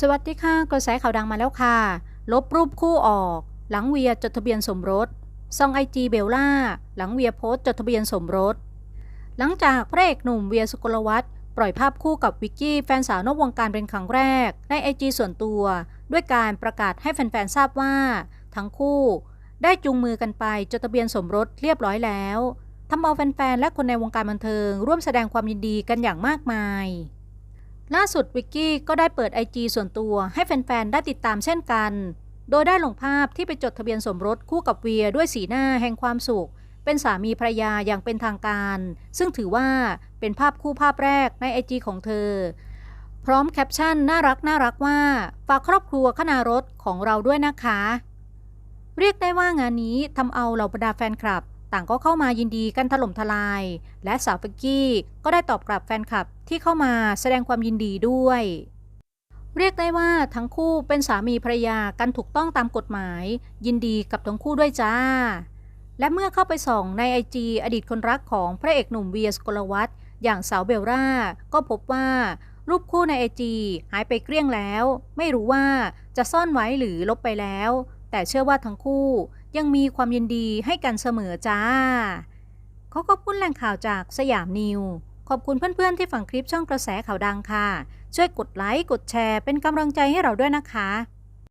สวัสดีค่ะ กระแสข่าวดังมาแล้วค่ะ ลบรูปคู่ออก หลังเวียจดทะเบียนสมรสซองไอจีเบลล่า หลังเวียโพสต์จดทะเบียนสมรส หลังจากพระเอกหนุ่มเวียสุกลวัฒน์ปล่อยภาพคู่กับวิกกี้แฟนสาวนอกวงการเป็นครั้งแรก ในไอจีส่วนตัว ด้วยการประกาศให้แฟนๆทราบว่า ทั้งคู่ ได้จูงมือกันไปจดทะเบียนสมรสเรียบร้อยแล้วทำเอาแฟนๆและคนในวงการบันเทิง ร่วมแสดงความยินดีกันอย่างมากมาย ล่าสุดวิกกี้ก็ได้เปิด IG ส่วนตัวให้แฟนๆ ได้ติดตามเช่นกัน โดยได้ลงภาพที่ไปจดทะเบียนสมรสคู่กับเวียด้วยสีหน้าแห่งความสุข เป็นสามีภรรยาอย่างเป็นทางการ ซึ่งถือว่าเป็นภาพคู่ภาพแรกใน IG ของเธอ พร้อมแคปชั่นน่ารักน่ารักว่า ฝากครอบครัวขนารถของเราด้วยนะคะ เรียกได้ว่างานนี้ทำเอาเหล่าบรรดาแฟนคลับ ต่างก็เข้ามายินดีกันถล่มทลาย และสาวฟิกกี้ก็ได้ตอบกลับแฟนคลับที่เข้ามาแสดงความยินดีด้วย เรียกได้ว่าทั้งคู่เป็นสามีภรรยากันถูกต้องตามกฎหมาย ยินดีกับทั้งคู่ด้วยจ้า และเมื่อเข้าไปส่องในไอจีอดีตคนรักของพระเอกหนุ่มเวียสกลวัฒน์อย่างสาวเบลล่าก็พบว่ารูปคู่ในไอจีหายไปเกลี้ยงแล้ว ไม่รู้ว่าจะซ่อนไว้หรือลบไปแล้ว แต่เชื่อว่าทั้งคู่ ยังมีความยินดีให้กันเสมอจ้า ขอขอบคุณแหล่งข่าวจากสยามนิว ขอบคุณเพื่อนๆที่ฟังคลิปช่องกระแสข่าวดังค่ะ ช่วยกดไลค์ กดแชร์เป็นกำลังใจให้เราด้วยนะคะ